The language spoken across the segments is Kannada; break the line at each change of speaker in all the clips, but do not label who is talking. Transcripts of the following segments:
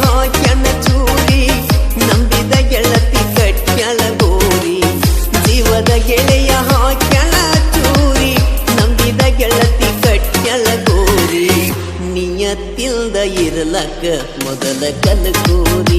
ಭಾಗ್ಯನ ಚೂರಿ ನಂಬಿದ ಗೆಳತಿ ಕಟ್ಯಳ ಗೋರಿ ಜೀವದ ಗೆಳೆಯ ಹಾಕ್ಯಳ ಚೂರಿ ನಂಬಿದ ಗೆಳತಿ ಕಟ್ಯಳ ಗೋರಿ ನಿಯತ್ತಿಲ್ದ ಇರಲಕ್ಕ ಮೊದಲ ಕಲ್ಕೋರಿ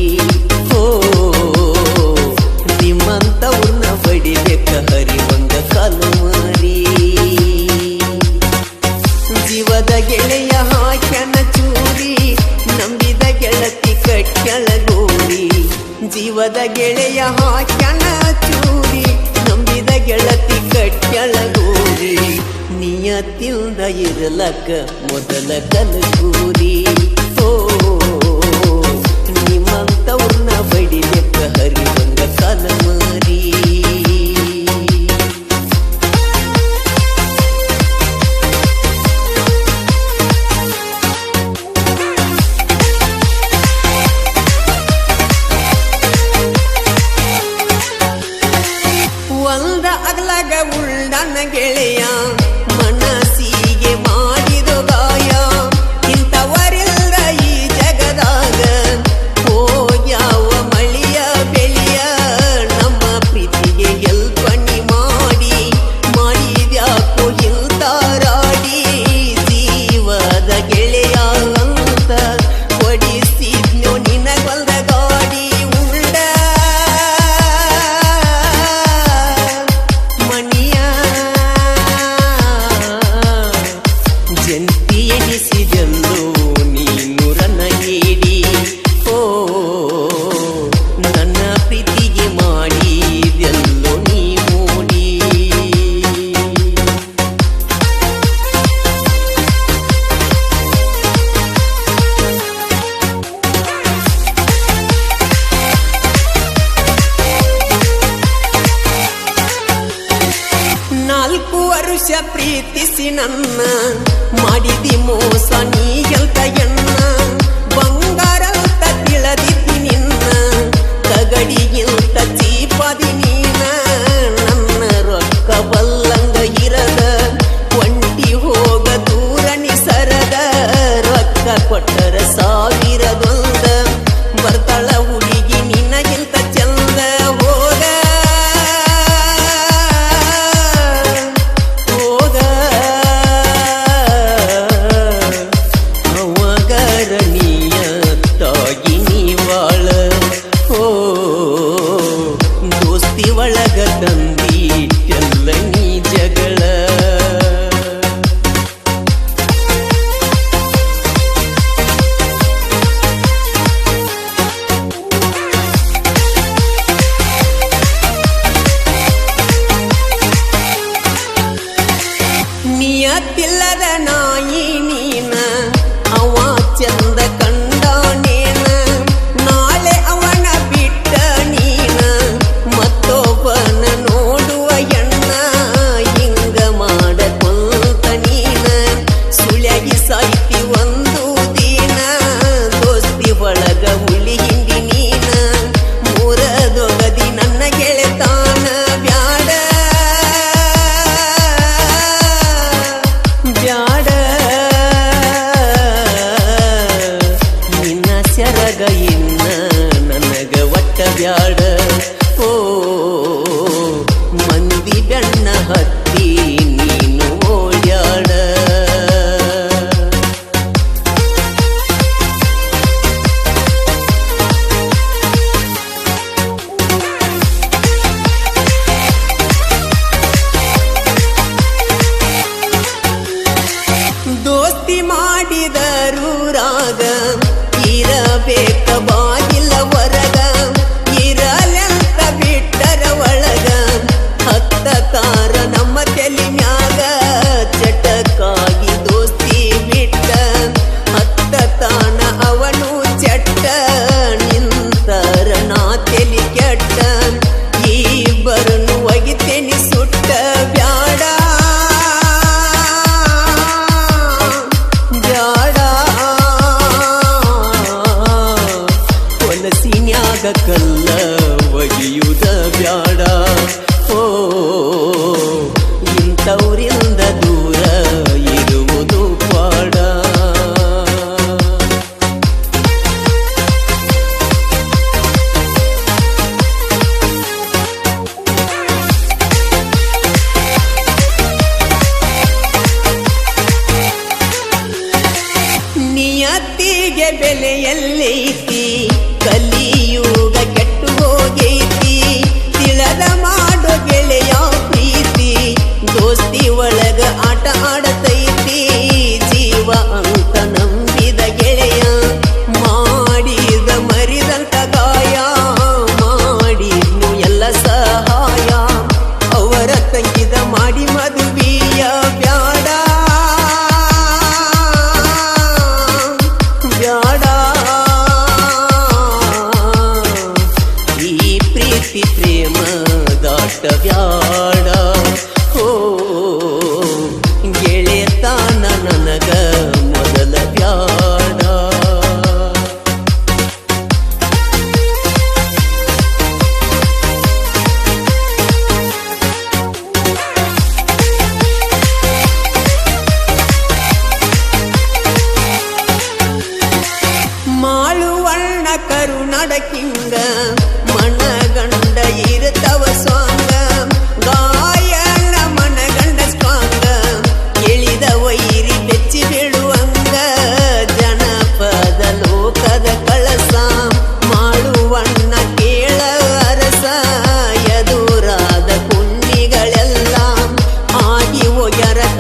ಕೆಣ ಚೂರಿ ನಂಬಿದ ಗೆಳತಿ ಕಟ್ಟಳಗೂರಿ ನಿಯತಿಲ್ದ ಇರಲಕ್ಕ ಮೊದಲ ಕಲಗೂರಿ ಓ ನಿಮ್ಮಂತವನ್ನ ಬಡಿಲೆಕ್ಕ ಹರಿ ಕಲ அழக உள் நன்னகிளே ಪ್ರೀತಿಸಿ ನನ್ನ ಮಾಡಿದಿ ಮೋಸ ನೀ ಎಲ್ತ ಎಣ್ಣ ಬಂಗಾರ ತಿಳದಿದ್ದಿ ನಿನ್ನ ತಗಡಿಗಿಲ್ಲ me. Taurila ದೋಸ್ತಿ ಒಳಗ ಆಟ ಆಡ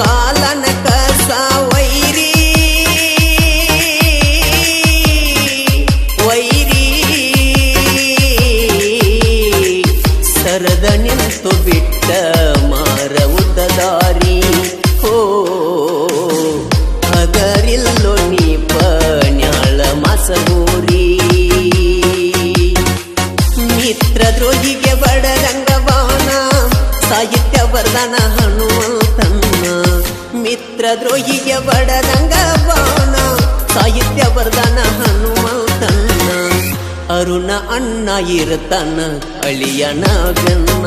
Bye. ಮಿತ್ರದ್ರೋಹಿಯ ಬಡದಂಗ ಬಾಣ ಸಾಹಿತ್ಯ ವರದಾನ ಹನುಮಂತನ್ನ ಅರುಣ ಅಣ್ಣ ಇರತನ ಅಳಿಯನ ಗನ್ನ